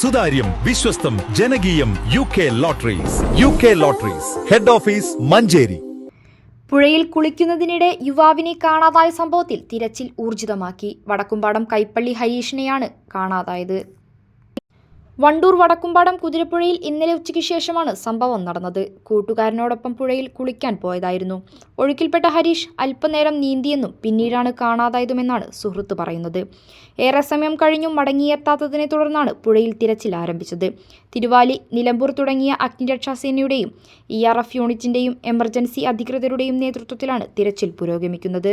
സുതാര്യം വിശ്വസ്തം ജനകീയം U K lotteries U K lotteries head office Manjeri. പുഴയിൽ കുളിക്കുന്നതിനിടെ യുവാവിനെ കാണാതായ സംഭവത്തിൽ തിരച്ചിൽ ഊർജിതമാക്കി. വടക്കുംപാടം കൈപ്പള്ളി ഹരീഷിനെയാണ് കാണാതായത്. വണ്ടൂർ വടക്കുംപാടം കുതിരപ്പുഴയിൽ ഇന്നലെ ഉച്ചയ്ക്ക് ശേഷമാണ് സംഭവം നടന്നത്. കൂട്ടുകാരനോടൊപ്പം പുഴയിൽ കുളിക്കാൻ പോയതായിരുന്നു. ഒഴുക്കിൽപ്പെട്ട ഹരീഷ് അല്പനേരം നീന്തിയെന്നും പിന്നീടാണ് കാണാതായതുമെന്നാണ് സുഹൃത്ത് പറയുന്നത്. ഏറെ സമയം കഴിഞ്ഞും മടങ്ങിയെത്താത്തതിനെ തുടർന്നാണ് പുഴയിൽ തിരച്ചിൽ ആരംഭിച്ചത്. തിരുവാലി നിലമ്പൂർ തുടങ്ങിയ അഗ്നിരക്ഷാസേനയുടെയും ഇ ആർ എഫ് യൂണിറ്റിന്റെയും എമർജൻസി അധികൃതരുടെയും നേതൃത്വത്തിലാണ് തിരച്ചിൽ പുരോഗമിക്കുന്നത്.